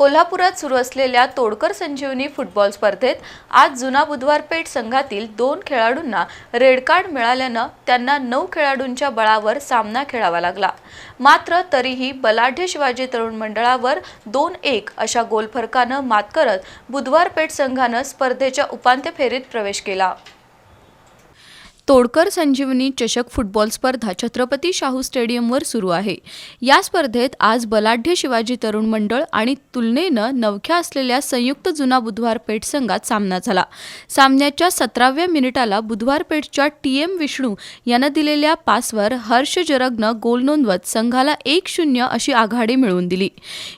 कोल्हापुरात सुरू असलेल्या तोडकर संजीवनी फुटबॉल स्पर्धेत आज जुना बुधवारपेठ संघातील दोन खेळाडूंना रेड कार्ड मिळाल्यानं त्यांना नऊ खेळाडूंच्या बळावर सामना खेळावा लागला. मात्र तरीही बलाढ्य शिवाजी तरुण मंडळावर दोन एक अशा गोलफरकानं मात करत बुधवार पेठ संघानं स्पर्धेच्या उपांत्य फेरीत प्रवेश केला. तोडकर संजीवनी चषक फुटबॉल स्पर्धा छत्रपती शाहू स्टेडियमवर सुरू आहे. या स्पर्धेत आज बलाढ्य शिवाजी तरुण मंडळ आणि तुलनेनं नवख्या असलेल्या संयुक्त जुना बुधवार पेठ संघात सामना झाला. सामन्याच्या सतराव्या मिनिटाला बुधवार पेठच्या टी एम विष्णू यानं दिलेल्या पासवर हर्ष जरगनं गोल नोंदवत संघाला एक शून्य अशी आघाडी मिळवून दिली.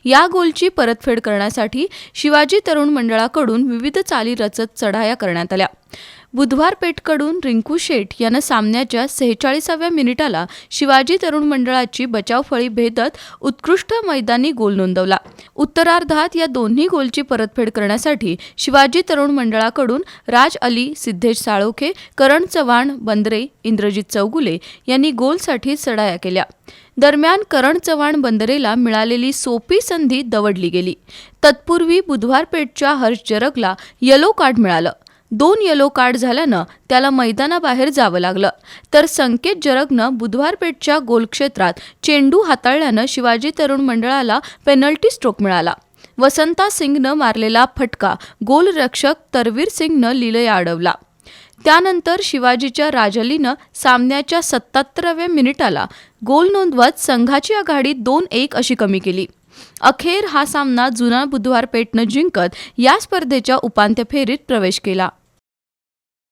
या गोलची परतफेड करण्यासाठी शिवाजी तरुण मंडळाकडून विविध चाली रचत चढाया करण्यात आल्या. बुधवार पेठकडून रिंकू शेठ यानं सामन्याच्या सेहेचाळीसाव्या मिनिटाला शिवाजी तरुण मंडळाची बचावफळी भेदत उत्कृष्ट मैदानी गोल नोंदवला. उत्तरार्धात या दोन्ही गोलची परतफेड करण्यासाठी शिवाजी तरुण मंडळाकडून राज अली सिद्धेश साळोखे करण चव्हाण बंदरे इंद्रजित चौगुले यांनी गोलसाठी चढाया केल्या. दरम्यान करण चव्हाण बंदरेला मिळालेली सोपी संधी दवडली गेली. तत्पूर्वी बुधवार पेठच्या हर्ष जरगला येलो कार्ड मिळालं. दोन येलो कार्ड झाल्यानं त्याला मैदानाबाहेर जावं लागलं. तर संकेत जरगनं बुधवार पेठच्या गोलक्षेत्रात चेंडू हाताळल्यानं शिवाजी तरुण मंडळाला पेनल्टी स्ट्रोक मिळाला. वसंता सिंगनं मारलेला फटका गोलरक्षक तरवीर सिंगनं लिलय अडवला त्यानंतर शिवाजीच्या राजलीनं सामन्याच्या सत्याहत्तराव्या मिनिटाला गोल नोंदवत संघाची आघाडी दोन एक अशी कमी केली. अखेर हा सामना जुना बुधवार पेठनं जिंकत या स्पर्धेच्या उपांत्य फेरीत प्रवेश केला.